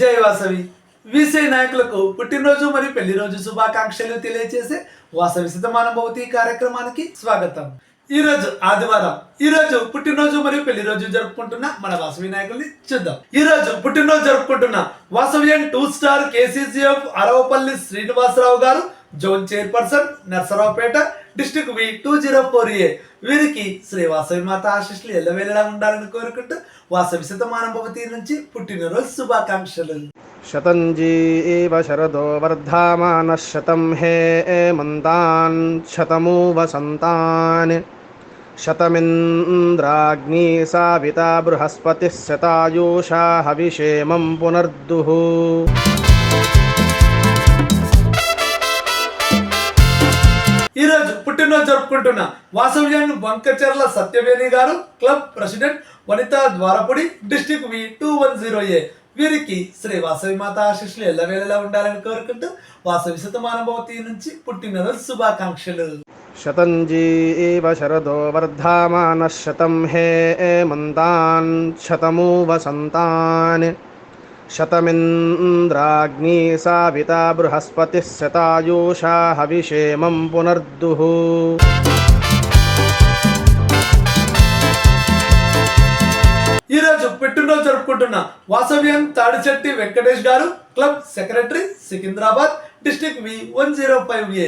జై వాసవి వీసీ నాయకులకు పుట్టినరోజు మరియు పెళ్ళి రోజు శుభాకాంక్షలు తెలియజేసే వాసవి శతమాన భవతి కార్యక్రమానికి స్వాగతం. ఈ రోజు ఆదివారం. ఈ రోజు పుట్టినరోజు మరియు పెళ్ళి రోజు జరుపుకుంటున్న మన వాసవి నాయకుల్ని చూద్దాం. ఈ రోజు పుట్టినరోజు జరుపుకుంటున్న Vasavian two star KCCF Aravapalli Srinivasarao గారు zone chairperson Narasaraopet district V two zero four A. వీరికి శ్రీ వాసవి మాత ఆశిష్లు ఎల్లవేళలా ఉండాలని కోరుకుంటూ వాసవి శతమానభవతి నుంచి పుట్టినరోజు శుభాకాంక్షలు. శతంజీ శరదో వర్ధమాన శతం హే మంతాన్ శతమూ వసంతాన్ శతమింద్రాగ్ని సావిత బృహస్పతి శతాయూషా హవిషేమం పునర్దుః. పుట్టినరోజు జరుపుకుంటున్నా. వాసవ్యాన్ని Vankacharla Satyaveni garu club president Vanita Dwarapudi district V two one zero A. వీరికి శ్రీ వాసవి మాత ఆశిష్లు ఎల్లవేళలా ఉండాలని కోరుకుంటూ వాసవి శతమానభవతి నుంచి పుట్టినరోజు శుభాకాంక్షలు. శతంజీ శరదో వర్ధామాన శతం హే మంతాన్ శతమూ వసంతాన్ शतमिन्द्राग्नी साविता बृहस्पतिः शतायुषा हविषेमं पुनर्दुः ఈ రోజు పుట్టినరోజు జరుపుకుంటున్న వాసవ్యం తాడిచెట్టి వెంకటేష్ గారు club secretary Secunderabad district V one zero five A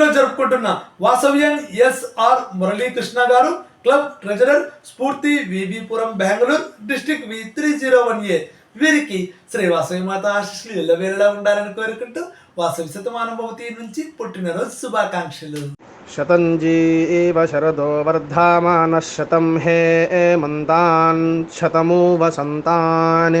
నెల్లూరులో జరుపుకుంటున్న వాసవ్యన్ SR Muralikrishna garu club treasurer Spoorthi VBpuram Bengaluru district V three zero one A. వీరికి శ్రీ వాసవి మాత ఆశీస్సులు ఎల్లవేళలా ఉండాలని కోరుకుంటూ వాసవి శతమానుభవతి నుంచి పుట్టినరోజు శుభాకాంక్షలు. శతంజీ ఏవ శరదో వర్ధమాన శతం హే మంతాన్ శతమూ వసంతాన్